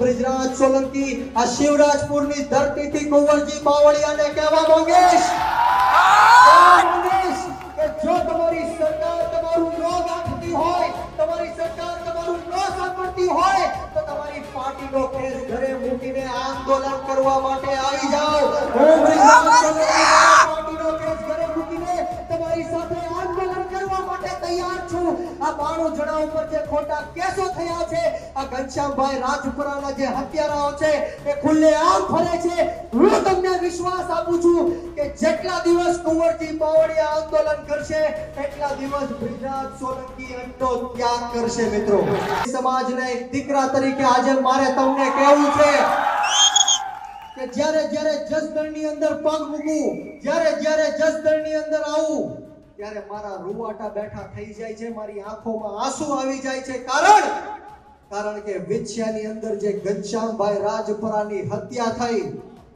બ્રિજરાજ સોલંકી આ શિવરાજપુરની ધરતીથી કુંવરજી બાવળિયાને કહેવા માંગીશ. જો તમારી સરકાર તમારું ન રાખતી હોય, તમારી સરકાર તમારું ન સાંભળતી હોય, તો તમારી પાર્ટીનો કેસ ઘરે મૂકીને આંદોલન કરવા માટે આવી જાઓ. હું બ્રિજરાજ ઘનશ્યામભાઈ રાજપુરાના જે હત્યારાઓ છે, એ ખુલ્લેઆમ ફરે છે. હું તમને વિશ્વાસ આપું છું કે જેટલા દિવસ કુંવરજી બાવળિયા આંદોલન કરશે, એટલા દિવસ બ્રિજરાજ સોલંકી અંડો ત્યાગ કરશે, મિત્રો. સમાજને દીકરા તરીકે આજે મારે તમને કહેવું છે કે જ્યારે જ્યારે જસદણની અંદર પગ મૂકું, જ્યારે જ્યારે જસદણની અંદર આવું, ત્યારે મારા રૂવાટા બેઠા થઈ જાય છે, મારી આંખોમાં આંસુ આવી જાય છે. કારણ કારણ કે વિછ્યાની અંદર જે ઘનશ્યામભાઈ રાજપરાની હત્યા થઈ,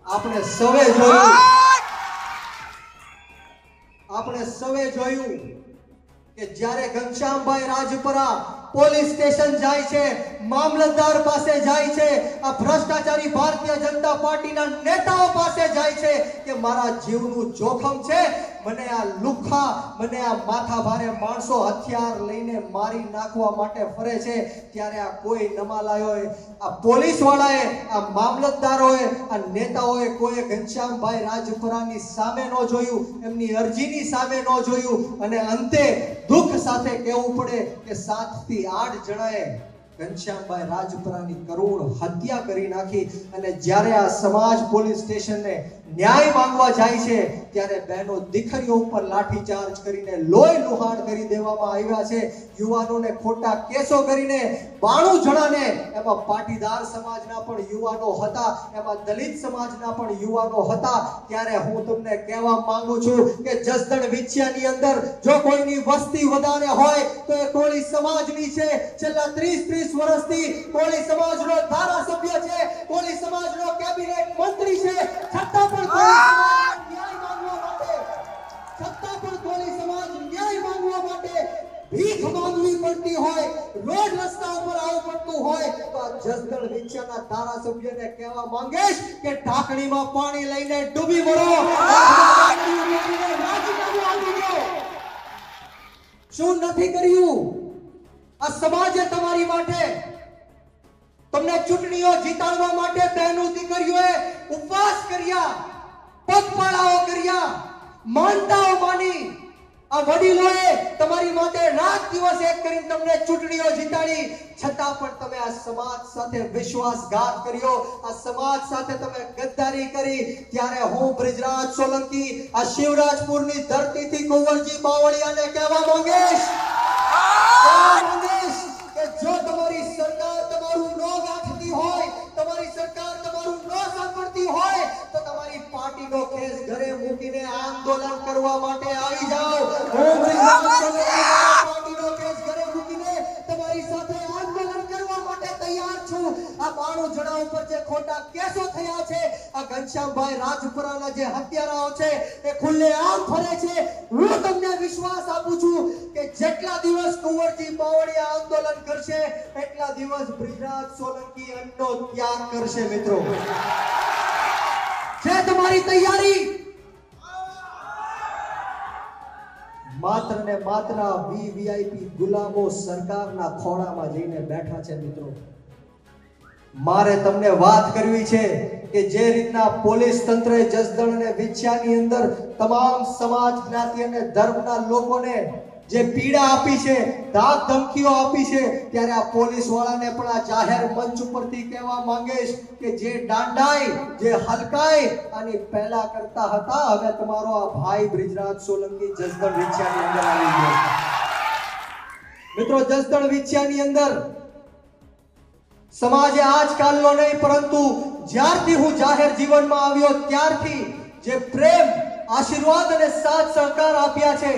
આપણે સવે જોયું. આપણે સવે જોયું કે જ્યારે ઘનશ્યામભાઈ રાજપરા પોલીસ સ્ટેશન જાય છે, મામલતદાર પાસે જાય છે, આ ભ્રષ્ટાચારી ભારતીય જનતા પાર્ટીના નેતાઓ પાસે જાય છે કે મારા જીવનું જોખમ છે મને આ લુખા, મને આ માથા ભારે માણસો હથિયાર લઈને મારી નાખવા માટે ફરે છે, ત્યારે આ કોઈ નમાલાયોએ આ પોલીસ વાળાએ આ મામલતદારોએ, આ નેતાઓએ કોઈ ઘનશ્યામભાઈ રાજપુરાની સામે ન જોયું, એમની અરજીની સામે ન જોયું, અને અંતે દુઃખ સાથે કહેવું પડે કે સાતથી આઠ જણાએ ઘનશ્યામભાઈ રાજપરાની કરુણ હત્યા કરી નાખી અને જ્યારે આ સમાજ પોલીસ સ્ટેશનને ન્યાય માંગવા જાય છે, ત્યારે બહેનો દીકરીઓ ઉપર લાઠીચાર્જ કરીને લોહી લુહાણ કરી દેવામાં આવ્યા છે. યુવાનોને ખોટા કેસો કરીને બાણું જણાને એમાં પાટીદાર સમાજના પણ યુવાનો હતા, એમાં દલિત સમાજના પણ યુવાનો હતા. ત્યારે હું તમને કહેવા માંગુ છું કે જસદણ વિછિયાની અંદર જો કોઈની વસ્તી વધારે હોય તો એ કોળી સમાજની છે. છેલ્લા 30 30 વર્ષથી કોળી સમાજનો ધારાસભ્ય છે, કોળી સમાજનો કેબિનેટ મંત્રી છે. છતાં પણ પણ લઈને ડૂબી મરો. શું નથી કર્યું? આ સમાજે તમારી માટે, તમને ચૂંટણીઓ જીતાડવા માટે બહેનો દીકરીઓએ ઉપવાસ કર્યા, પગપાળાઓ કર્યા, માનતાઓ માની, આ વડીલોએ તમારી માટે રાત દિવસ એક કરીને તમને ચૂંટણીઓ જીતાડી, છતાં પણ તમે આ સમાજ સાથે વિશ્વાસઘાત કર્યો. આ સમાજ સાથે તમે ગદ્દારી કરી. ત્યારે હું બ્રિજરાજ સોલંકી, આ શિવરાજપુરની ધરતીથી કુંવરજી બાવળિયાને કહેવા માંગીશ. કહેવા કે જો તમારી સરકાર તમારું ન રાખતી હોય તમારી સરકાર તમારું ન સાંભળતી હોય તો તમારી પાર્ટીનો કેસ ઘરે મૂકીને આંદોલન કરવા માટે આવી જાઓ. હું પાર્ટીનો કેસ ઘરે મૂકીને તમારી સાથે આંદોલન કરવા માટે તૈયાર છું. આ બાણું જણા ઉપર જે ખોટા કેસો થયા છે આ ઘનશ્યામભાઈ રાજપુરાના જે હત્યારાઓ છે એ ખુલ્લે આમ ફરે છે. હું તમને વિશ્વાસ આપું છું જેટલા દિવસ કુંવરજી બાવળિયા આંદોલન કરશે, એટલા દિવસ બ્રિજરાજ સોલંકી અન્નો ત્યાગ કરશે મિત્રો. છે તમારી તૈયારી? માત્ર ને માત્ર વીવીઆઈપી ગુલામો સરકારના ખોળામાં જઈને બેઠા છે મિત્રો. મારે તમને વાત કરવી છે કે જે રીતના પોલીસ તંત્રએ જસદણ અને વિછ્યાની અંદર તમામ સમાજ જ્ઞાતિ અને ધર્મના લોકોને જે પીડા આપી છે ધાક ધમકીઓ આપી છે, ત્યારે આ પોલીસ વાળાને પણ આ જાહેર મંચ ઉપરથી કહેવા માંગીશ કે જે દાંડાઈ, જે હલકાઈ આની પહેલા કરતા હતા, હવે તમારો આ ભાઈ બ્રિજરાજ સોલંકી જસદણ વિછિયાની અંદર આવી ગયો મિત્રો, જસદણ વિછિયાની અંદર સમાજે આજકાલનો નહીં, પરંતુ જ્યારથી હું જાહેર જીવનમાં આવ્યો ત્યારથી જે પ્રેમ, આશીર્વાદ અને સાથ સહકાર આપ્યા છે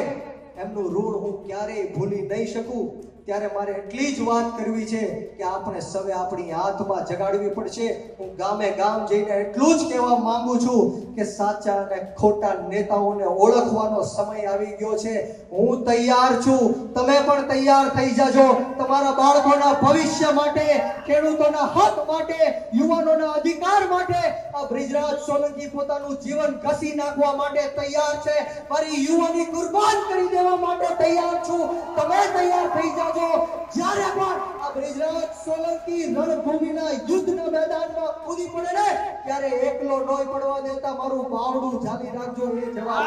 એમનું ઋણ હું ક્યારેય ભૂલી નહીં શકું. ત્યારે મારે એટલી જ વાત કરવી છે કે આપણે સવે આપણી આત્મા જગાડવી પડશે. હું ગામે ગામ જઈને એટલું જ કહેવા માંગુ છું કે સાચા અને ખોટા નેતાઓને ઓળખવાનો સમય આવી ગયો છે. હું તૈયાર છું. તમે પણ તૈયાર થઈ જાજો. તમારા બાળકોના ભવિષ્ય માટે, ખેડૂતોના હક માટે, યુવાનોના અધિકાર માટે આ બ્રિજરાજ સોલંકી પોતાનું જીવન ઘસી નાખવા માટે તૈયાર છે. મારી યુવાની કુરબાન કરી દેવા માટે તૈયાર છું. તમે તૈયાર થઈ જાજો જ્યારે પણ આ બ્રિજરાજ સોલંકી રણભૂમિના યુદ્ધના મેદાનમાં કૂદી પડે ને, ત્યારે એકલો નોય પડવા દેતા મારું બાવડું જાળી રાખજો એ જવાબ.